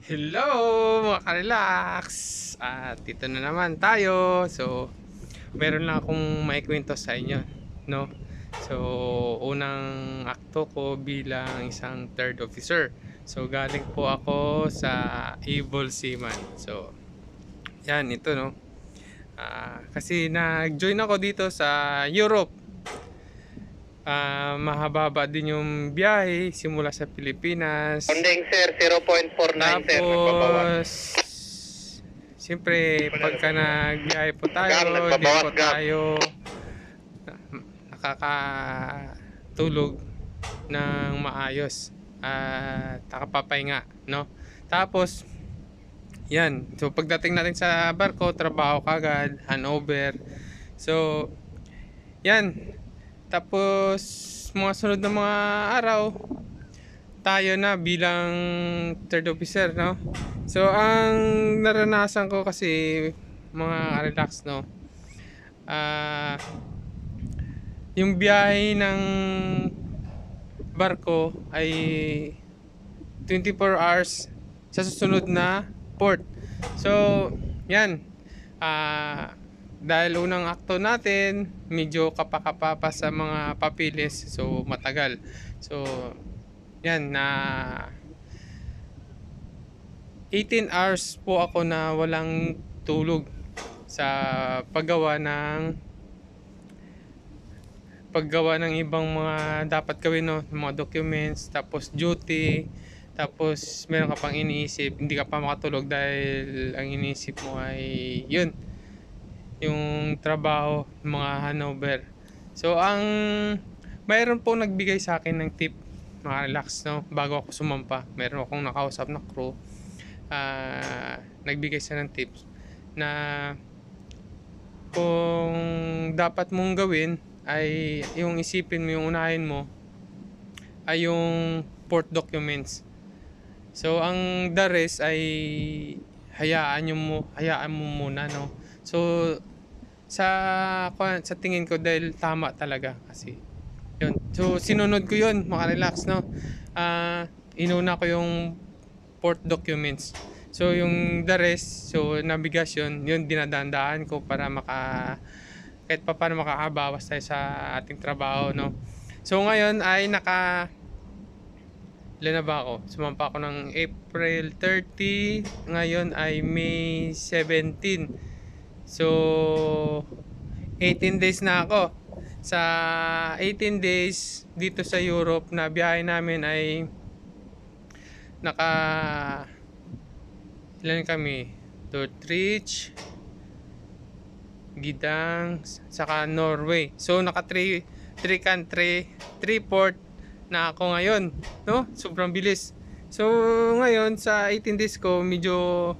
Hello mga ka-relax! At dito na naman tayo. So, meron lang akong maikwento sa inyo. No? So, unang akto ko bilang isang third officer. So, galing po ako sa Evil Seaman. So, yan, ito no. Ah, kasi nag-join ako dito sa Europe. Ah, mahaba din yung biyahe simula sa Pilipinas. Bonding sir, 0.49 sir, nagbabawas. Tapos, siyempre, pagka nagbiyahe po tayo, nagbabawas, po tayo na- nakakatulog ng maayos at nakapapahinga, no? Tapos, yan. So, pagdating natin sa barko, trabaho kagad, handover. So, yan. Tapos, mga sunod na mga araw, tayo na bilang third officer, no? So, ang naranasan ko kasi, mga relax, no? Ah, yung biyahe ng barko ay 24 hours sa susunod na port. So, yan. Ah, dahil unang akto natin, medyo kapakapapa sa mga papilis. So, matagal. So, yan na 18 hours po ako na walang tulog sa paggawa ng paggawa ng ibang mga dapat gawin no, mga documents, tapos duty, tapos meron ka pang iniisip, hindi ka pa makatulog dahil ang iniisip mo ay yun, yung trabaho, mga handover. So ang mayroon po nagbigay sa akin ng tip, mga relax no, bago ako sumampa. Meron akong nakausap na crew. ah nagbigay siya ng tips na kung dapat mong gawin ay yung isipin mo, yung unahin mo ay yung port documents. So ang the rest ay hayaan mo, hayaan mo muna no. So sa sa tingin ko dahil tama talaga kasi yun. So sinunod ko yun, maka-relax no. Ah inuna ko yung port documents. So yung the rest, so navigasyon, yun dinadandaan ko para maka kahit pa paano makakabawas tayo sa ating trabaho, no? So ngayon ay naka ilan na ba ako? Sumampa ako ng April 30, ngayon ay May 17. So 18 days na ako. Sa 18 days dito sa Europe na biyahe namin ay naka ilan kami? Dortreach, Gidang, saka Norway. So naka 3 3 country, 3 port na ako ngayon, no? Sobrang bilis. So ngayon sa 18 days ko medyo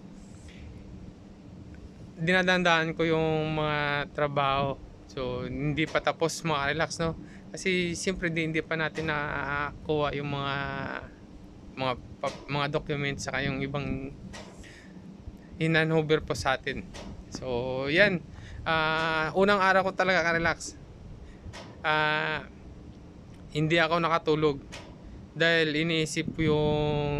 dinadandaan ko yung mga trabaho. So hindi pa tapos mga relax, no? Kasi siyempre di, hindi pa natin nakakuha yung mga mga mga documents saka yung ibang hinanhover po sa atin. So, yan. Ah, unang araw ko talaga ka-relax. Ah, hindi ako nakatulog dahil iniisip ko yung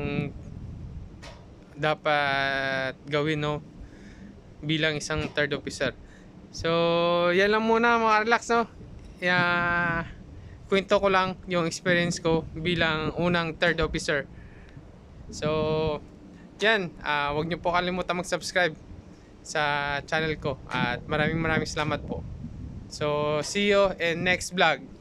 dapat gawin no bilang isang third officer. So, yan lang muna mga relax no. Yeah, kwento ko lang yung experience ko bilang unang third officer. So, yan, ah wag niyo po kalimutan mag-subscribe sa channel ko at maraming maraming salamat po. So, see you in next vlog.